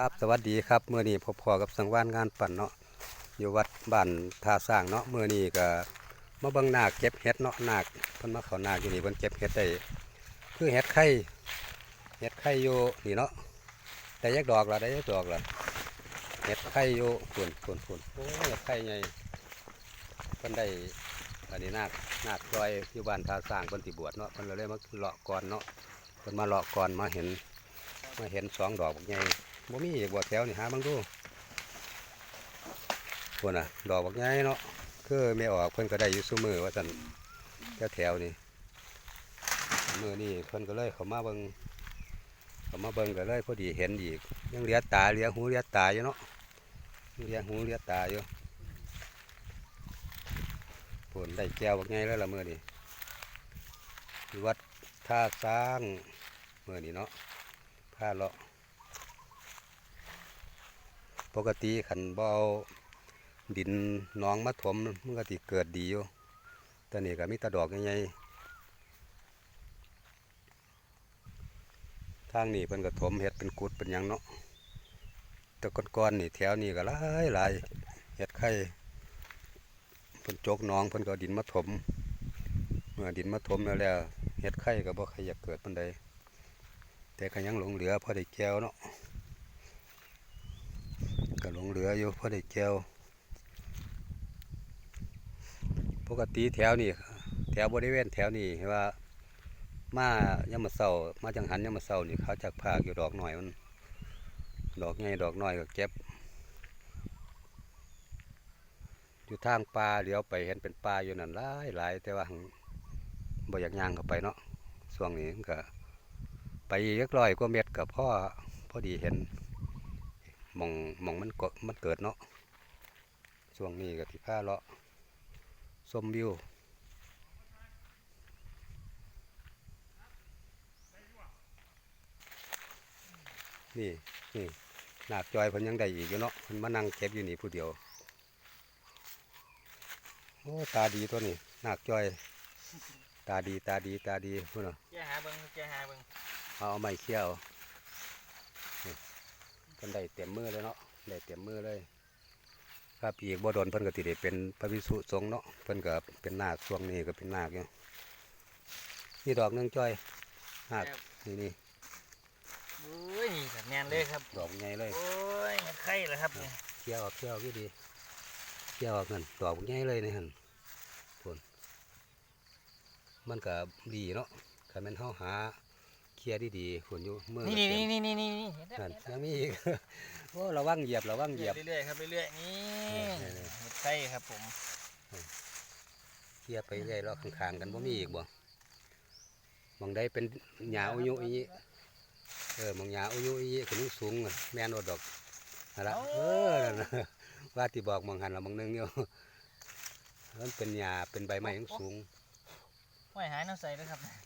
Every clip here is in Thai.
ครับสวัสดีครับเมื่อนี้พบพอกับสังวานงานปั่นเนาะอยู่วัดบ้านท่าสร้างเนาะเมื่อนี้ก็มาเบิ่งนาคเก็บเห็ดเนาะนาคเพิ่นมาเขานาคอยู่นี่เพิ่นเก็บเห็ดได้คือเห็ดไข่เห็ดไข่อยู่นี่เนาะได้ยักดอกละได้ยักดอกละเห็ดไข่อยู่ฝุ่นฝุ่นฝุ่นโอ้เห็ดไข่ใหญ่เพิ่นได้อันนี้นาคนาคจอยอยู่บ้านท่าสร้างเพิ่นสิบวชเนาะเพิ่นเลยมาเลาะก่อนเนาะเพิ่นมาเลาะก่อนมาเห็นมาเห็นสองดอกบักใหญ่ บ่มีอีกบ่แถวนี่หาบังดูพุ่นน่ะ ดอกบักใหญ่เนาะคือไม่ออกเพิ่นก็ได้อยู่ซุมือว่าซั่นแถวแถวนี่มือนี้เพิ่นก็เลยเขามาเบิ่งเข้ามาเบิ่งก็เลยพอดีเห็นอีก ยังเลียตาเลียหูเลียตาอยู่เนาะเลียหูเลียตาอยู่พุ่นได้แก้วบักใหญ่แล้วละมือนี่วัดท่าสร้างมือนี้เนาะพาเลาะ ปกติขันบ่เอาดินน้องมาถมมันก็สิเกิดดีอยู่แตอนนี้ก็มีตะดอกใหญ่ๆทางนี้เพิ่นก็ถมเฮ็ดเป็นกุดเป็นยังเนาะแต่ก่อนๆนี่แถวนี้ก็หลายหลายเฮ็ดไข่เพิ่นจกน้องเพิ่นก็เอาดินมาถม เมื่อดินมาถมแล้วแล้วเฮ็ดไข่ก็บ่ค่อยอยากเกิดปานใดแต่ก็ยังหลงเหลือพอได้แก้วเนาะ ก็หลงเหลืออยู่พอได้แก้วปกติแถวนี้แถวบริเวณแถวนี้ว่ามายามาเศร้ามาจังหันยามาเศร้านี่เขาจักพากอยู่ดอกหน่อยมัน ดอกใหญ่ดอกน้อยก็เก็บ อยู่ทางป่าเลี้ยวไปเห็นเป็นป่าอยู่นั่นหลายหลายแต่ว่าบ่อยากย่างเข้าไปเนาะช่วงนี้มันก็ไปเรียกร้อยกว่าเม็ดกับพ่อพอดีเห็น มองหมองมันเกมันเกิดเนาะช่วงนี้ก็ที่ผ้าเลาะส้มวิวนี่นี่นาคจอยเพิ่นยังได้อีกอยู่เนาะเพิ่นมานั่งเก็บอยู่นี่ผู้เดียวโอ้ตาดีตัวนี้นาคจอย ตาดีตาดีตาดีพุ่นเนาะแกหาเบิ่งแกหาเบิ่งเอาเอาไม้เขี้ยวนี่เพิ่นได้เต็มมือเลยเนาะได้เต็มมือเลยครับอีกบ่โดนเพิ่นก็สิได้เป็นพระภิกษุสงฆ์เนาะเพิ่นก็เป็นนาคช่วงนี้ก็เป็นนาคอยู่นี่ดอกหนึงจ้อยนาคนี่นี่โอ้ยนี่แบบแน่นเลยครับดอกใหญ่เลยโอ้ยมันไข่แล้วครับเนี่ยเขี้ยวออกเขี้ยวกี่ดีเขี้ยวออกนั่นดอกใหญ่เลยนี่หั่นพุ่นมันก็ดีเนาะคันแม่นเฮาหาเค ลียร์ดีๆพุ่นอยู่มือนี่ก็นี่เต็มนี่นี่นี่นี่เห็นแล้วนั่นเห็นยังมีอีกโอ้ระวังเหยียบระวังเหยียบเรื่อยๆครับเรื่อยๆนี่นี่นี่เห็ดไข่ครับผมเคลียร์ไปเรื่อยแล้วข้างๆกันบ่มีอีกบ่หมองใดเป็นหญ้าอุยุอีนี้เออหมองหญ้าอุยุอีนี้ขึ้นสูงๆอะแม่นโอดดอกนั่นละเออนั่นน่ะว่าที่บอกหมองหันละหมองหนึงอยู่มันเป็นหญ้าเป็นใบไม้สูงไม่หายน้ำใสเลยครับๆ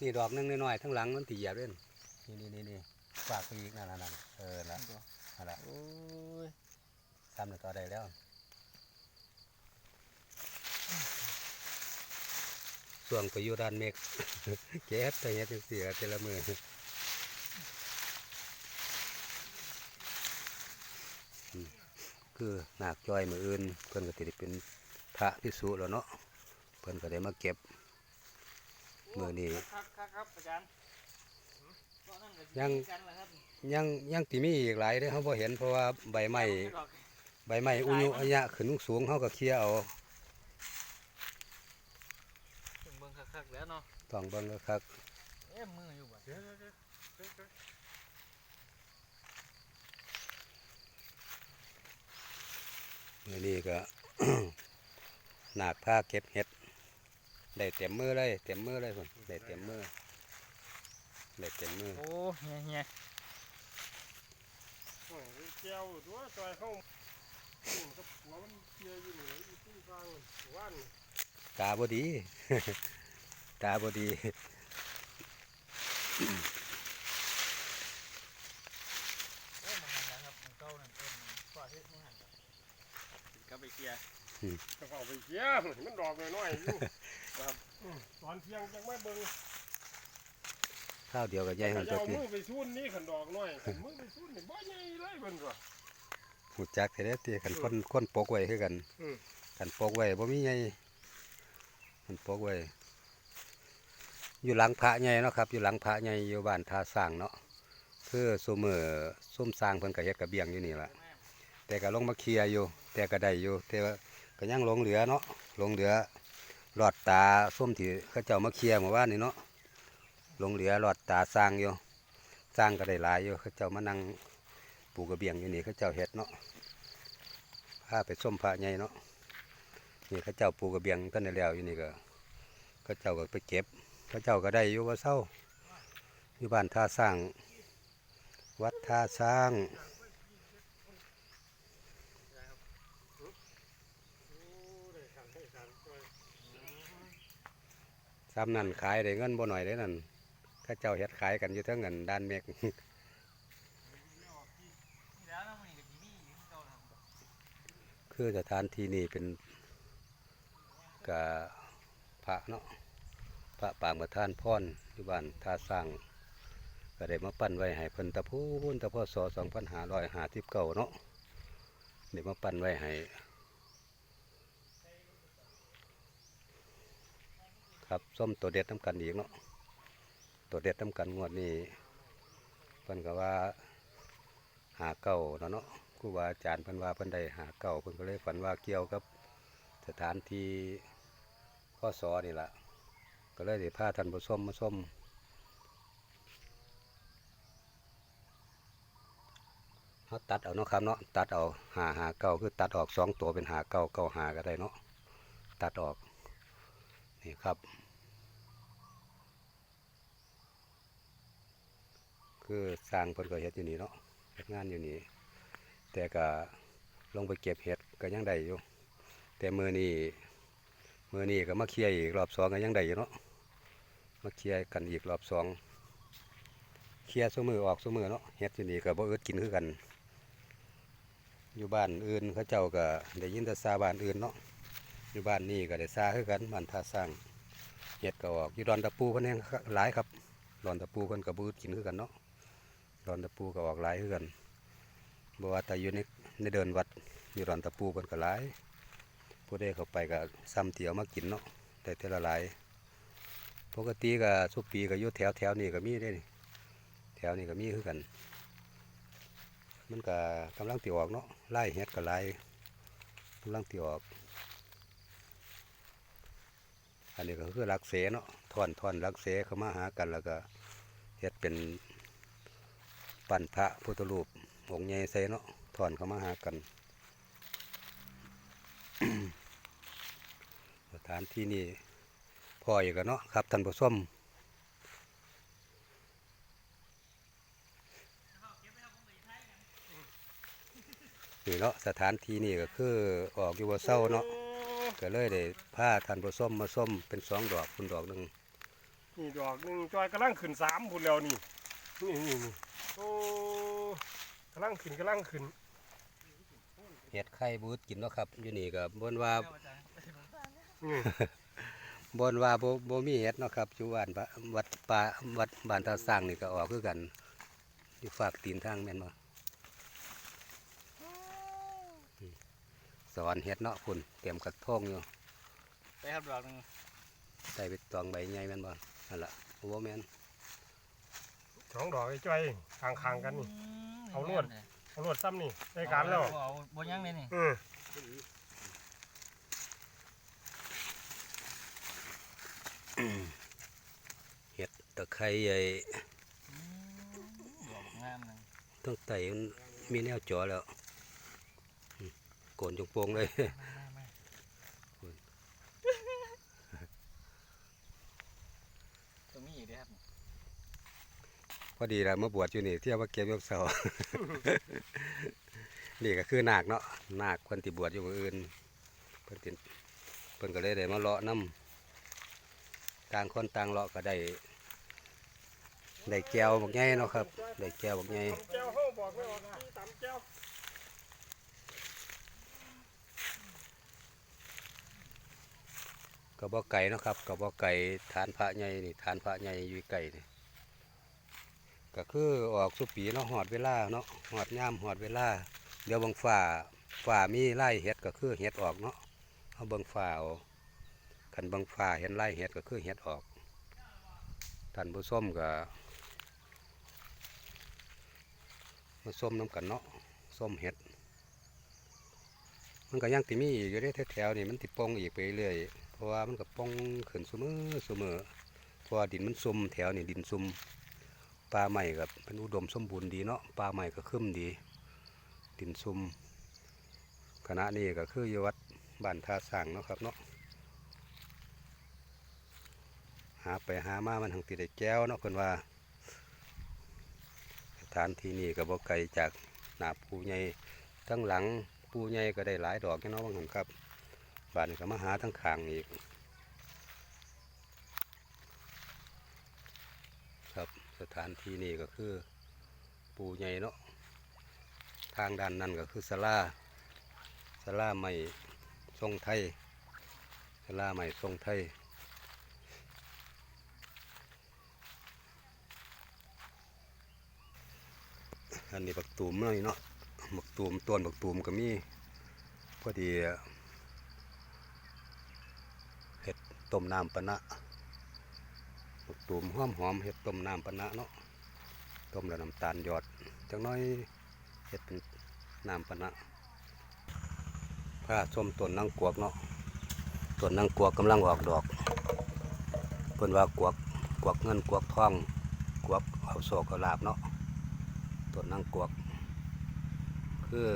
นี่ดอกหนึงน้อยๆทั้งหลังมันตีเหยียบเล่นนี่นี่นี่นี่ฝากไปอีกนั่นนั่นนั่นเออละนั่นละโอ้ยทำในต่อได้แล้วส่วงไปอยู่ด้านเมฆเก็บแต่เฮ็ดจังซี่ล่ะแต่ละมืออืมคือหนักจ้อยมืออื่นเพิ่นก็สิได้เป็นพระพิสุแล้วเนาะเพิ่นก็ได้มาเก็บ มือนี้ครับครับครับอาจารย์ยังยังยังสิมีอีกหลายเด้เฮาบ่เห็นเพราะว่าใบไม้ใบไม้อุยุอัญะขึ้นสูงเฮาก็เคลียเอาถึงเบิ่งคักๆแล้วเนาะต้องเบิ่งคักเอ๊ะมืออยู่บ่ๆมื้อนี้ก็หนักผ้าเก็บเห็ด ได้เต็มมือเลยเต็มมือเลยพุ่นได้เต็มมือได้เต็มมือโอ้เฮียเฮียโอ้ยแก้วตัวจอยเข้าอืมกับหัวมันเกียอยู่นี่อยู่ที่กลางว่านตาบดี ตาบดีโอ้มันหันแล้วครับมันเก้านั่นเองมันก็เฮ็ดมันหันแล้วกลับไปเคลียร์จะเข้าไปเกียมันดอกน้อยๆอยู่ครับอืม ตอนเที่ยงจังไม่เบิ่งข้าวเดียวกับยายหันจะตัวเอาตีมือไปซูนนี่ขันดอกน้อยขันมือไปซูนนี่บ่ใหญ่เลยพิ่นตัวหูจักเด้ติกันคนคนปกไว้คือกันอืมกันปกไว้บ่มีใหญ่มันปกไว้อยู่หลังพระใหญ่เนาะครับ อยู่หลังพระใหญ่อยู่บ้านท่าสร้างเนาะคือซุมือซุ่มสร้างเพิ่นก็เฮ็ดกระเบียงอยู่นี่ล่ะแต่ก็ลงมาเคลียร์อยู่ แต่ก็ได้อยู่แต่ว่าก็ยังหลงเหลือเนาะหลงเหลือ หลอดตาส้มที่เขาเจ้ามาเคลียร์เมื่านนี่เนาะหลงเหลือหลอดตาสร้างอยู่สร้างก็ได้หลายอยู่เขาเจ้ามานั่งปลูกกระเบียงอยู่นี่เขาเจ้าเฮ็ดเนาะพาไปส้มพระใหญ่เนาะนี่เขาเจ้าปลูกกระเบียงกันได้แล้วอยู่นี่ก็เขาเจ้าก็ไปเก็บเขาเจ้าก็ได้อยู่ว่าเศร้าอยู่บ้านท่าสร้าง วัดท่าสร้าง โอ้ได้ขังได้ขังตัว ซ้ำนั่นขายได้เงินบ่หน่อยได้นั่นข้าเจ้าเฮ็ดขายกันอยู่เทั้งเงินด้านเมกนี่แล้วนะมันกับจีมี่อยู่ที่เก่าแล้วครับคือสถานที่นี้เป็นกะพระเนาะพระปางประธานพรอยู่บ้านท่าสร้างก็ได้มาปั้นไว้ให้เพิ่นตะพูนตะพศ2559เนาะได้มาปั้นไว้ให้ ครับส้มตัวเด็ดน้ำกันอีกเนาะตัวเด็ดน้ำกันงวดนี้เพิ่นก็ว่าหาเก้าเนาะเนาะครูบาอาจารย์เพิ่นว่าเพิ่นได้หาเก่าเพิ่นก็เลยฝันว่าเกี่ยวกับสถานที่ข้อสอนี่ละก็เลยได้พาท่านผู้มมาชมเขาตัดเอาเนาะครับเนาะตัดเอาหาหาเก่าคือตัดออกสองตัวเป็นหาเก่าเก่าหาก็ได้เนาะตัดออก นี่ครับ คือสร้างเพิ่นก็เฮ็ดอยู่นี่เนาะเฮ็ดงานอยู่นี่แต่ก็ลงไปเก็บเห็ดก็ยังได้อยู่แต่มือนี้มือนี้ก็มาเคลียร์อีกรอบสองก็ยังได้อยู่เนาะมาเคลียร์กันอีกรอบสองเคลียร์ซุมือออกซุมือเนาะเห็ดอยู่นี่ก็บ่อึดกินคือกัน อยู่บ้านอื่นเขาเจ้าก็ได้ยินแต่ซาบ้านอื่นเนาะ อยู่บ้านนี้ก็ได้ซาคือกันบ้านท่าสร้างเห็ดก็ออกอยู่ดอนตะปูเพิ่นแห้งหลายครับดอนตะปูเพิ่นก็บ่อึดกินคือกันเนาะดอนตะปูก็ออกหลายคือกันบ่ว่าแต่อยู่ในในเดินวัดอยู่ร้านตะปูเพิ่นก็หลายผู้ใดเข้าไปก็ซ้ำเที่ยวมากินเนาะแต่เทละหลายปกติก็สุปีก็อยู่แถวแถวนี้ก็มีได้นี่แถวนี้ก็มีคือกัน มันก็กำลังติออกเนาะไล่เฮ็ดก็หลายกำลังติออก อันนี้ก็คือรักเสเนาะท่อนท่อนรักเสเข้ามาหากันแล้วก็เฮ็ดเป็นปั้นพระพุทธรูปองค์ใหญ่ใส่เนาะถอนเข้ามาหากัน สถานที่นี่พ่ออยู่กันเนาะครับท่านผู้ชมนี่เนาะสถานที่นี่ก็คือออกอยู่ว่าเศร้าเนาะ ก็เลยได้ผ้าท่านผู้ชมมาส้มเป็นสองดอกคุณดอกหนึ่งนี่ดอกหนึงจอยกำลังขึ้นสามพุ่นแล้วนี่นี่นี่นี่โอ้กำลังขึ้นกำลังขึ้นเห็ดไข่บูดกินเนาะครับอยู่นี่ก็บนว่าเจ้าอาจารย์ไปหลวงตาเนี่ยอืมบนว่าบ่บ่มีเห็ดเนาะครับอยู่บ้านพระวัดป่าวัดบ้านท่าสร้างนี่ก็ออกคือกันอยู่ฝากตีนทางแม่นบ่ สอนเห็ดเนาะคุณเตรียมกระทงอยู่ไปครับดอกหนึงใส่ไปตองใบใหญ่แม่นบ่นั่นล่ะบ่แม่นสองดอกไอ้จ้อยคางคางๆกันนี่ มเอาลวด เอารวดซ้ำนี่ได้การแล้วเอาบนยังเลยนี่เออเห็ดตะไคร้ใหญ่อืมดอกงามเลยทั้งไตมันมีแนวจ่อแล้วอืม โกนจงโปงเลยตัวมีอีกเด้อครับพอดีแล้วมาบวชอยู่นี่เที่ยวมาเก็บยกเสานี่ก็คือนาคเนาะนาคคนที่บวชอยู่เมืองอื่นเพิ่นติเพิ่นก็เลยได้มาเลาะน้ำต่างคนต่างเลาะก็ได้ได้แก้วบักใหญ่เนาะครับได้แก้วบักใหญ่ตำแก้วห้องบอกไม่ออกที่ตำแก้ว ก็บ่ไก่นะครับก็บ่ไก่ฐานพระใหญ่นี่ฐานพระใหญ่อยู่ไก่นี่ก็คือออกสุปีเนาะหอดเวลาเนาะหอดย่ามหอดเวลา เดี๋ยวบางฝ่าฝ่ามีไล่เห็ดก็คือเห็ดออกเนาะเอาบิ่งฝ่าเอาคันบิ่งฝ่าเห็นไล่เห็ดก็คือเห็ดออกท่านผู้ส้มก็มาส้มน้ำกันเนาะส้มเห็ด มันก็ยังติมีอีกอยู่เด้แถวๆนี่มันติดปองอีกไปเรื่อย เพราะว่ามันก็ปองขึ้นเสมอเสมอเพราะว่าดินมันซุ่มแถวนี่ดินซุ่มปลาใหม่กับเป็นอุดมสมบูรณ์ดีเนาะปลาใหม่ก็ขึ้นดี ดินซุ่มคณะนี้ก็คืออยวัดบ้านท่าสร้างเนาะครับเนาะหาไปหามามันทางติดได้แก้วเนาะเพิ่นว่าสถานที่นี้ก็บ่ไกลจากหน้าภูใหญ่ทั้งหลังปูใหญ่ก็ได้หลายดอกแค่น้องบางคนครับ บานนี้ก็มาหาทั้งขางอีก ครับสถานที่นี้ก็คือ ปูใหญ่เนาะทางด้านนั้นก็คือสลาสลาใหม่ทรงไทยสลาใหม่ทรงไทยอันนี้บักตูมเลยเนาะบักตูมต้นบักตูมก็มีพอดีเห็ด ต้มน้ำปะนะบักตูมหอมหอมเห็ดต้มน้ำปะนะเนาะต้มแล้วน้ำตาลหยอดจังน้อยเห็ดเป็นน้ำปะนะผ้าส้มต้นนางกวกเนาะต้นนางกวกกำลังออกดอกเพิ่นว่ากวกกวกเงินกวกทองกวกเอาโศกเอาลาบเนาะต้นนางกวก คือ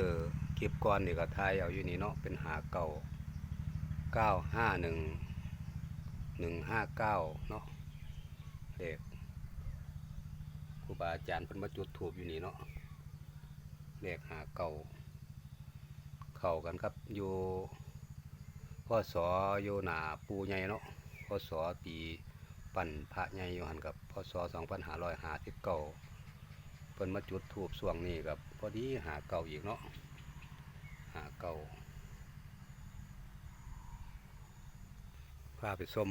คลิปก่อนนี่ก็ทายเอาอยู่นี่เนาะเป็นหาเก่าเก้าห้าหนึ่ง หนึ่งห้าเก้าเนาะเลขครูบาอาจารย์เป็นมาจุดถูกอยู่นี่เนาะเลขหาเก่า เข้ากันครับอยู่พ่อสออยู่หนาปูใหญ่เนาะพ่อสอปีปั่นพระใหญ่อยู่หันกับพ่อสอสองพันห้าร้อยห้าสิบเก้าเพิ่นมาจุดถูบส่วงนี้กับพอดีหาเก่าอีกเนาะหาเก่า พาไปส้ม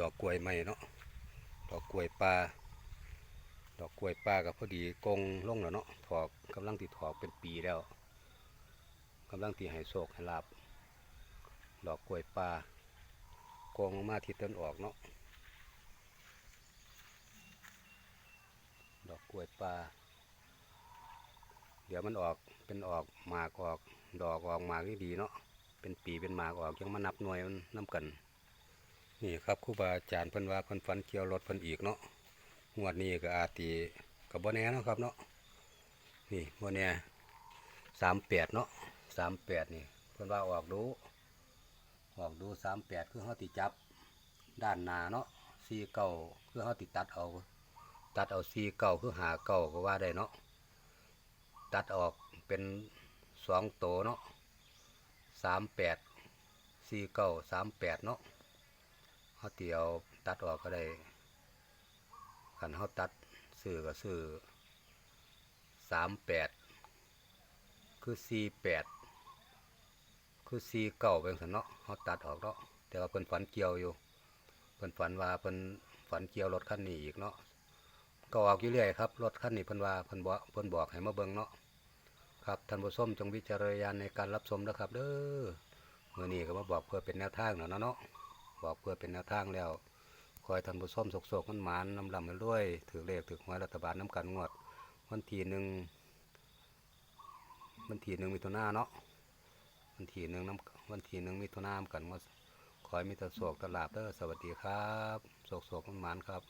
ดอกกล้วยใหม่เนาะดอกกล้วยปลาดอกกล้วยปลากับพอดีกงลงแล้วเนาะถอกกำลังติดถอกเป็นปีแล้วกำลังตีให้โศกให้ลาบดอกกล้วยปลากงลงมาทิศตะวันออกเนาะดอกกล้วยปลาเดี๋ยวมันออกเป็นออกหมากออก ดอกออกหมากนี่ดีเนาะเป็นปีเป็นหมากออกยังมานับหน่วยมันน้กัน นี่ครับครูบาอาจารย์เพิ่นว่าเพิ่นฝันเกี่ยวรถเพิ่นอีกเนาะงวดนี้ก็อาตีกับบ่แน่เนาะครับเนาะนี่บ่แน่สามแปดเนาะสามแปดนี่เพิ่นว่าออกดูออกดูสามแปดคือเขาติจับด้านหน้าเนาะสี่เก้าคือเขาติตัดเอา ตัดเอาสี่เก้าคือหาเก้าก็ว่าได้เนาะตัดออกเป็นสองโตเนาะสามแปดสี่เก้าสามแปดเนาะ เขาเตียวตัดออกก็ได้ขันเขาตัดซื้อก็ซื้อสามแปดคือสี่แปดคือสี่เก้าเป็นสันเนาะเขาตัดออกเนาะแต่ว่าเพิ่นฝันเกี่ยวอยู่เพิ่นฝันว่าเพิ่นฝันเกี่ยวรถคันนี้อีกเนาะก็ออกอยู่เรื่อยครับรถคันนี้เพิ่นว่าเพิ่นบอกเพิ่นบอกให้มาเบิ่งเนาะครับท่านผู้ชมจงวิจารณญาณในการรับชมนะครับเด้อมื้อนี้ก็มาบอกเพื่อเป็นแนวทางเนาะเนาะ บอกเพื่อเป็นแนวทางแล้ว คอยทำบุญส้มโศกๆมันหมานนำลำไปด้วยถือเลขถือหวยรัฐบาลน้ำกันงวด วันที่หนึ่งวันที่หนึ่งมิถุนาเนาะวันที่หนึ่งน้ำวันที่หนึ่งมิถุนานำกันงวดคอยมีแต่โศกตลาดเด้อสวัสดีครับโศกๆมันหมานครับ